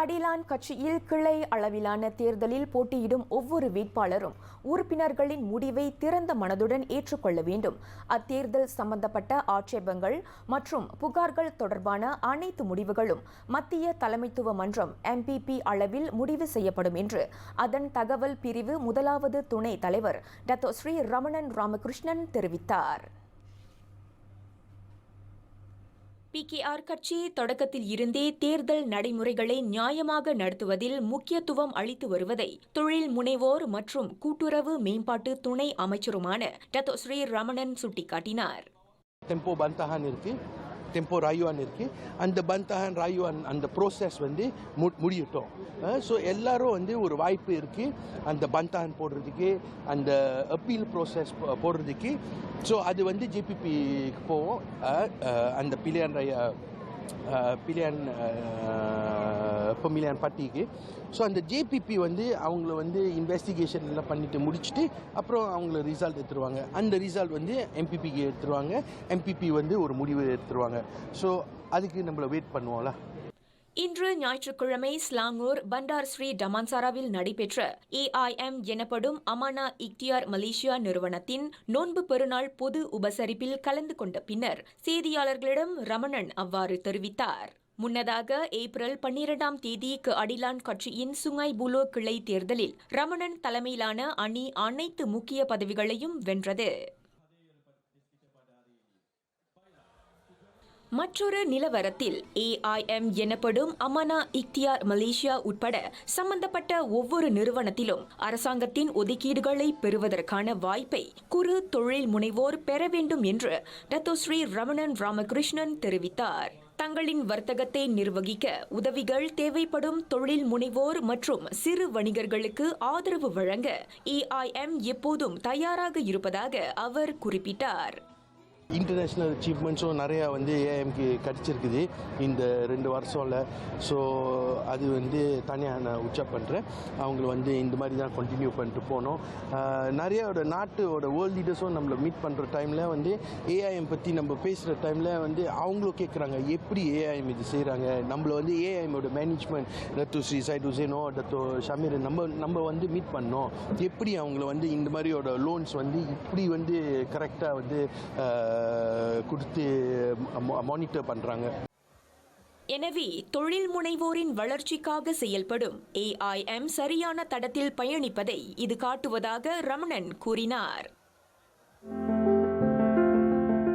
அடிலான் கட்சியில் கிளை அளவிலான தேர்தலில் போட்டியிடும் ஒவ்வொரு வேட்பாளரும் உறுப்பினர்களின் முடிவை திறந்த மனதுடன் ஏற்றுக்கொள்ள வேண்டும். அத்தேர்தல் சம்பந்தப்பட்ட ஆட்சேபங்கள் மற்றும் புகார்கள் தொடர்பான அனைத்து முடிவுகளும் மத்திய தலைமைத்துவ மன்றம் எம்பிபி அளவில் முடிவு செய்யப்படும் என்று அதன் தகவல் பிரிவு முதலாவது துணை தலைவர் டத்தோ ஸ்ரீ ரமணன் ராமகிருஷ்ணன் தெரிவித்தார். பிகேஆர் கட்சி தொடக்கத்தில் இருந்தே தேர்தல் நடைமுறைகளை நியாயமாக நடத்துவதில் முக்கியத்துவம் அளித்து வருவதை தொழில் முனைவோர் மற்றும் கூட்டுறவு மேம்பாட்டு துணை அமைச்சருமான டத்தோ ஸ்ரீ ரமணன் சுட்டிக்காட்டினார். டெம்போ ராயுவான் இருக்குது அந்த பந்தஹான் ராயுவான் அந்த ப்ரோசஸ் வந்து மு- முடியட்டும். ஸோ எல்லாரும் வந்து ஒரு வாய்ப்பு இருக்குது அந்த பந்தாகன் போடுறதுக்கு அந்த அப்பீல் ப்ரோசஸ் போடுறதுக்கு. ஸோ அது வந்து ஜேபிபிக்கு போவோம். அந்த பிலியன் ராய அஹ், பிலியன் பார்ட்டிக்கு ஸோ அந்த ஜேபிபி வந்து அவங்கள வந்து இன்வெஸ்டிகேஷன் எல்லாம் பண்ணிட்டு முடிச்சுட்டு அப்புறம் அவங்கள ரிசல்ட் எடுத்துருவாங்க. அந்த ரிசல்ட் வந்து எம்பிபிக்கு எடுத்துருவாங்க. எம்பிபி வந்து ஒரு முடிவு எடுத்துருவாங்க. ஸோ அதுக்கு நம்மள வெயிட் பண்ணுவோம்ல. இன்று ஞாயிற்றுக்கிழமை ஸ்லாங்கூர் பண்டார் ஸ்ரீ டமான்சாராவில் நடைபெற்ற ஏஐஎம் எனப்படும் அமானா இக்தியார் மலேசியா நிறுவனத்தின் நோன்பு பெருநாள் பொது உபசரிப்பில் கலந்து கொண்ட பின்னர் செய்தியாளர்களிடம் ரமணன் அவ்வாறு தெரிவித்தார். முன்னதாக ஏப்ரல் பன்னிரண்டாம் தேதிக்கு அடிலான் கட்சியின் சுங்காய் புலோ கிளை தேர்தலில் ரமணன் தலைமையிலான அணி அனைத்து முக்கிய பதவிகளையும் வென்றது. மற்றொரு நிலவரத்தில் ஏஐஎம் எனப்படும் அமானா இக்தியார் மலேசியா உட்பட சம்பந்தப்பட்ட ஒவ்வொரு நிறுவனத்திலும் அரசாங்கத்தின் ஒதுக்கீடுகளை பெறுவதற்கான வாய்ப்பை குறு தொழில் முனைவோர் பெற வேண்டும் என்று டத்தோ ஸ்ரீ ரமணன் ராமகிருஷ்ணன் தெரிவித்தார். தங்களின் வர்த்தகத்தை நிர்வகிக்க உதவிகள் தேவைப்படும் தொழில் முனைவோர் மற்றும் சிறு வணிகர்களுக்கு ஆதரவு வழங்க இஐஎம் எப்போதும் தயாராக இருப்பதாக அவர் குறிப்பிட்டார். இன்டர்நேஷ்னல் அச்சீவ்மெண்ட்ஸும் நிறையா வந்து ஏஎம்க்கு கிடச்சிருக்குது இந்த ரெண்டு வருஷம்ல. ஸோ அது வந்து தனியாக நான் உச்சா பண்ணுறேன் அவங்கள வந்து இந்த மாதிரி தான் கண்டினியூ பண்ணிட்டு போனோம். நிறையாவோட நாட்டோட வேர்ல்ட் லீடர்ஸும் நம்மளை மீட் பண்ணுற டைமில் வந்து ஏஐஎம் பற்றி நம்ம பேசுகிற டைமில் வந்து அவங்களும் கேட்குறாங்க எப்படி ஏஐஎம் இது செய்கிறாங்க நம்மள வந்து ஏஐஎம்மோட மேனேஜ்மெண்ட் ரத்து ஸ்ரீ சைட் உசேனோ டத்தோ ஷமீர் நம்ம நம்ம வந்து மீட் பண்ணோம். எப்படி அவங்கள வந்து இந்த மாதிரியோட லோன்ஸ் வந்து இப்படி வந்து கரெக்டாக வந்து கொடுத்து மானிட்டர் பண்ணுறாங்க எனவே தொழில் முனைவோரின் வளர்ச்சிக்காக செயல்படும் ஏஐஎம் சரியான தடத்தில் பயணிப்பதை இது காட்டுவதாக ரமணன் கூறினார்.